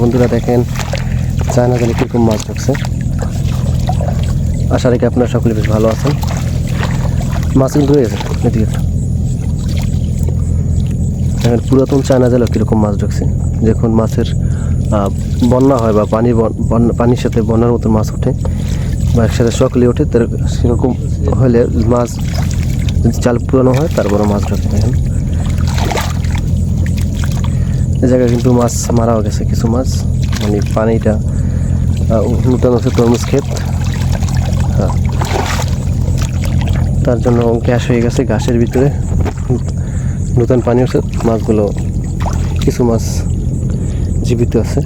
বন্ধুরা দেখেন, চায়না জালে কীরকম মাছ ঢুকছে আশা রেখে আপনারা সকলে বেশ ভালো আছেন। মাছ কিন্তু গেছে এদিকে। দেখেন, পুরাতন চায়না জালে কীরকম মাছ ঢুকছে যখন মাছের বন্যা হয় বা পানি পানির সাথে বন্যার মতো মাছ ওঠে বা একসাথে সকলে ওঠে তার সেরকম হলে মাছ যদি চাল পুরানো হয় তারপরে মাছ ঢোকে দেখেন এই জায়গায় কিন্তু মাছ মারাও গেছে, কিছু মাছ। মানে পানিটা নতুন হচ্ছে তরমুজ ক্ষেত। হ্যাঁ। তার জন্য গ্যাস হয়ে গেছে ঘাসের ভিতরে। নতুন পানি হচ্ছে, মাছগুলো, কিছু মাছ জীবিত আছে।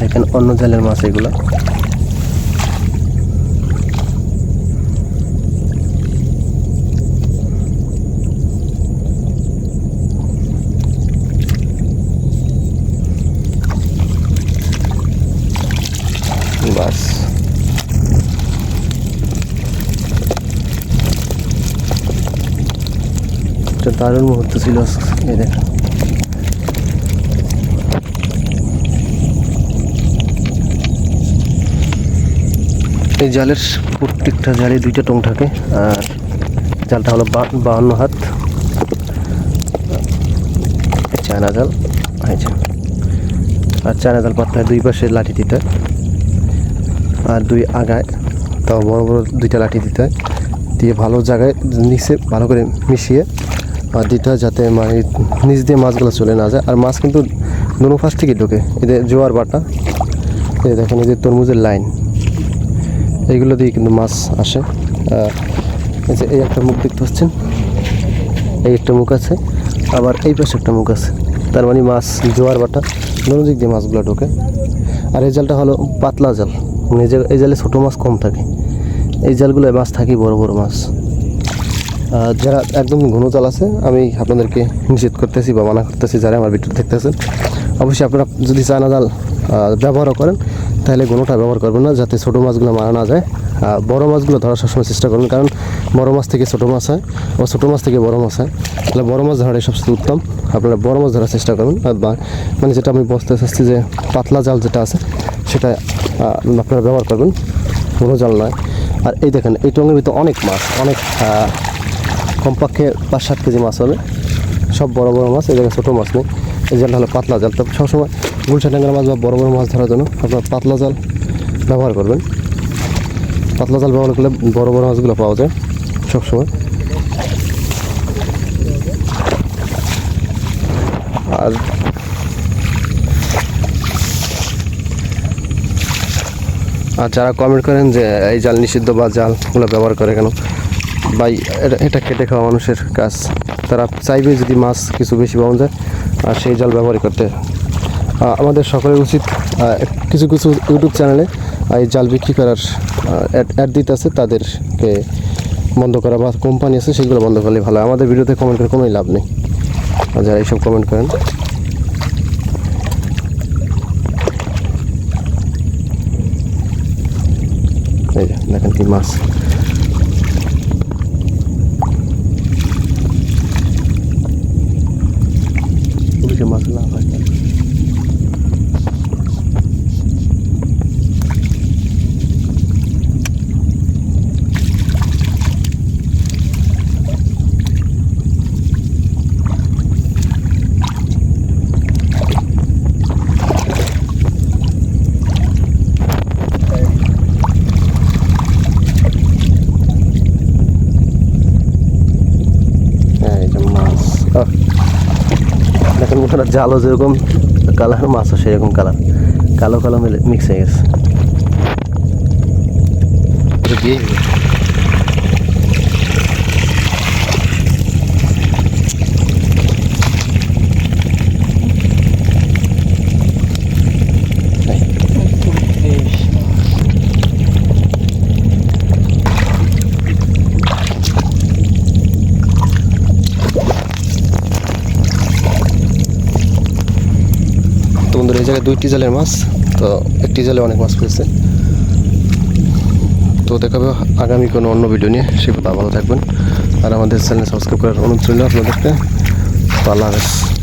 দেখেন অন্য জালের মাছ এগুলা। একটা দারুণ মুহূর্ত ছিল দেখেন। এই জালের প্রত্যেকটা জালে দুইটা টং থাকে, আর জালটা হলো বাহান্ন হাত। চায়না জাল যে। আর চায়না জাল পাততে দুই পাশে লাঠি দিতে হয়, আর দুই আগায় তাও বড় বড় দুইটা লাঠি দিতে হয়। দিয়ে ভালো জায়গায় নিচে ভালো করে মিশিয়ে দিতে হয় যাতে মানে নিচ দিয়ে মাছগুলো চলে না যায়। আর মাছ কিন্তু দুনো ফার্স্ট থেকেই ঢোকে। এদের জোয়ার বাটা, এই দেখেন এদের তরমুজের লাইন। এইগুলো দিয়ে কিন্তু মাছ আসে। এই যে এই একটা মুখ দেখতে পাচ্ছেন? এই একটা মুখ আছে। আবার এই পাশে একটা মুখ আছে। তার মানে মাছ, জোয়ার বাটা, দুনো দিক দিয়ে মাছগুলো ঢোকে। আর এই জালটা হলো পাতলা জাল। মানে এই জালে ছোটো মাছ কম থাকে। এই জালগুলোয় মাছ থাকে বড় বড় মাছ। যারা একদম ঘন জাল আছে, আমি আপনাদেরকে নিষেধ করতেছি বা মানা করতেছি যারা আমার ভিডিও দেখতেছেন। অবশ্যই আপনারা যদি চায়না জাল ব্যবহারও করেন, তাহলে ঘনটা ব্যবহার করবেন না, যাতে ছোটো মাছগুলো মারা না যায়। বড় মাছগুলো ধরার সবসময় চেষ্টা করবেন, কারণ বড় মাছ থেকে ছোটো মাছ হয় ও ছোটো মাছ থেকে বড় মাছ হয়। তাহলে বড় মাছ ধরাটাই সবচেয়ে উত্তম। আপনারা বড় মাছ ধরার চেষ্টা করবেন বা- মানে যেটা আমি বলতে চাচ্ছি যে পাতলা জাল যেটা আছে, সেটা আপনারা ব্যবহার করবেন। বড় জাল নয়। আর এই দেখেন, এই টঙ্গের ভিতরে অনেক মাছ, অনেক কমপক্ষে পাঁচ সাত কেজি মাছ হবে। সব বড় বড় মাছ, এই জায়গায় ছোটো মাছ নেই। এই জালটা হলো পাতলা জাল। তবে সবসময় গুলশা ট্যাংরা মাছ বা বড় বড় মাছ ধরার জন্য আপনার পাতলা জাল ব্যবহার করবেন। পাতলা জাল ব্যবহার করলে বড় বড় মাছগুলো পাওয়া যায় সবসময়। আর আর যারা কমেন্ট করেন যে এই জাল নিষিদ্ধ বা জালগুলো ব্যবহার করে কেন ভাই, এটা এটা খেটে খাওয়া মানুষের কাজ। তারা চাইবে যদি মাছ কিছু বেশি পাওয়া যায়, আর সেই জাল ব্যবহার করতে। আমাদের সকলের উচিত কিছু কিছু ইউটিউব চ্যানেলে এই জাল বিক্রি করার অ্যাড দিতে আছে। তাদেরকে বন্ধ করা বা কোম্পানি আছে, সেগুলো বন্ধ করলে ভালো আমাদের ভিডিওতে কমেন্ট করে কোনোই লাভ নেই। যারা এইসব কমেন্ট করেন দেখেন কি মাছ। ওদিকে মাছ লাভ হ্যাঁ এই যে মাছ আহ, না জালও যেরকম কালার মাছও সেরকম কালার। কালো কালো মিলে মিক্স হয়ে গেছে। দুইটি জালের মাছ, তো একটি জালে অনেক মাছ পেয়েছে তো দেখাবে আগামী কোনো অন্য ভিডিও নিয়ে। সে কথা ভালো থাকবেন। আর আমাদের চ্যানেল সাবস্ক্রাইব করার অনুরোধ রইল আপনাদেরকে। তো হাফেজ।